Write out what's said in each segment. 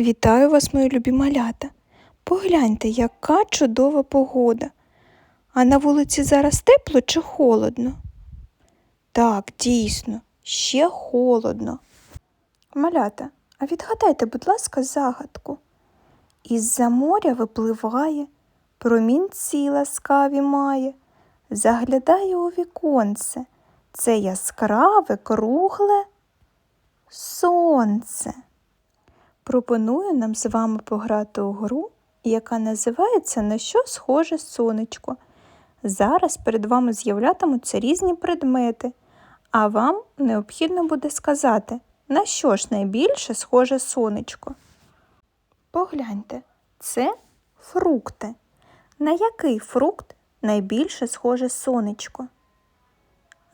Вітаю вас, мої любі малята. Погляньте, яка чудова погода. А на вулиці зараз тепло чи холодно? Так, дійсно, ще холодно. Малята, а відгадайте, будь ласка, загадку. Із-за моря випливає, промінці ласкаві має, заглядає у віконце. Це яскраве, кругле сонце. Пропоную нам з вами пограти у гру, яка називається На що схоже сонечко. Зараз перед вами з'являтимуться різні предмети, а вам необхідно буде сказати, на що ж найбільше схоже сонечко. Погляньте, це фрукти. На який фрукт найбільше схоже сонечко?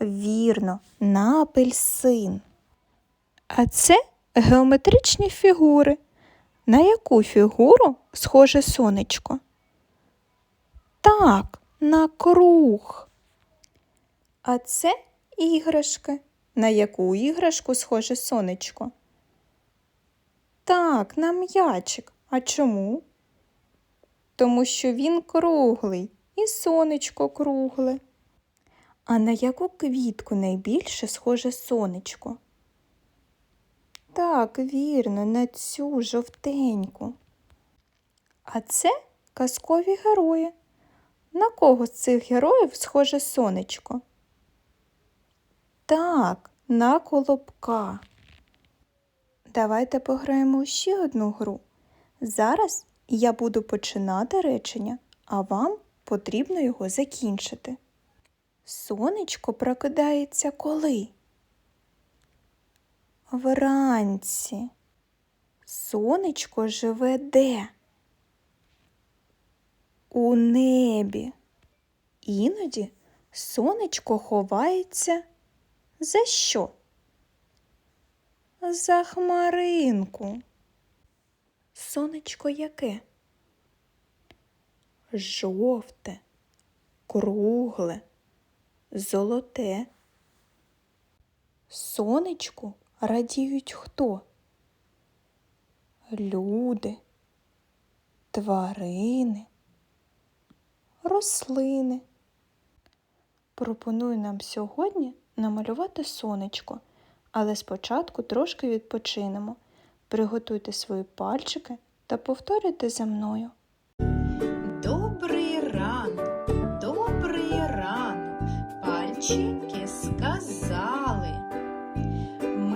Вірно, на апельсин. А це геометричні фігури. На яку фігуру схоже сонечко? Так, на круг. А це іграшки. На яку іграшку схоже сонечко? Так, на м'ячик. А чому? Тому що він круглий і сонечко кругле. А на яку квітку найбільше схоже сонечко? Так, вірно, на цю жовтеньку. А це казкові герої. На кого з цих героїв схоже сонечко? Так, на колобка. Давайте пограємо ще одну гру. Зараз я буду починати речення, а вам потрібно його закінчити. Сонечко прокидається коли? Вранці. Сонечко живе де? У небі. Іноді сонечко ховається за що? За хмаринку. Сонечко яке? Жовте, кругле, золоте. Сонечку радіють хто? Люди, тварини, рослини. Пропоную нам сьогодні намалювати сонечко, але спочатку трошки відпочинемо. Приготуйте свої пальчики та повторюйте за мною. Добрий ранок, добрий ранок, пальчики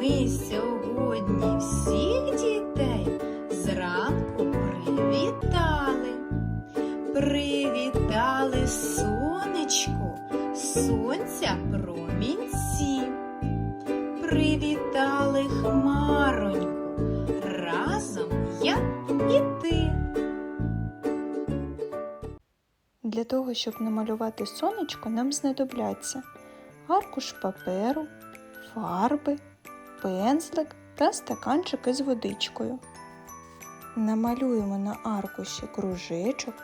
Ми сьогодні всіх дітей зранку привітали. Привітали сонечко, сонця промінці. Привітали хмароньку, разом я і ти. Для того, щоб намалювати сонечко, нам знадобляться аркуш паперу, фарби, пензлик та стаканчик із водичкою. Намалюємо на аркуші кружечок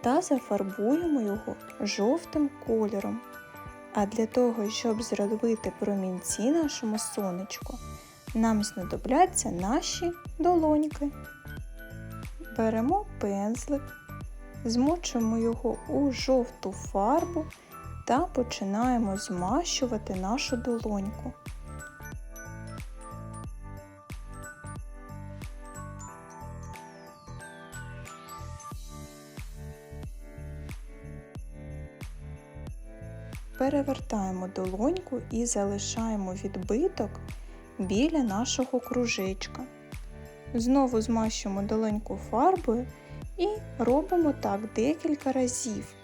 та зафарбуємо його жовтим кольором. А для того, щоб зробити промінці нашому сонечку, нам знадобляться наші долоньки. Беремо пензлик, змочуємо його у жовту фарбу та починаємо змащувати нашу долоньку. Перевертаємо долоньку і залишаємо відбиток біля нашого кружечка. Знову змащуємо долоньку фарбою і робимо так декілька разів.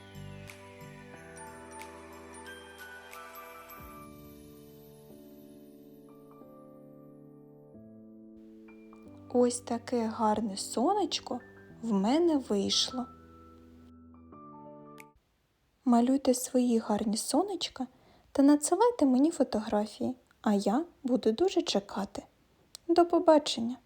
Ось таке гарне сонечко в мене вийшло. Малюйте свої гарні сонечка та надсилайте мені фотографії, а я буду дуже чекати. До побачення!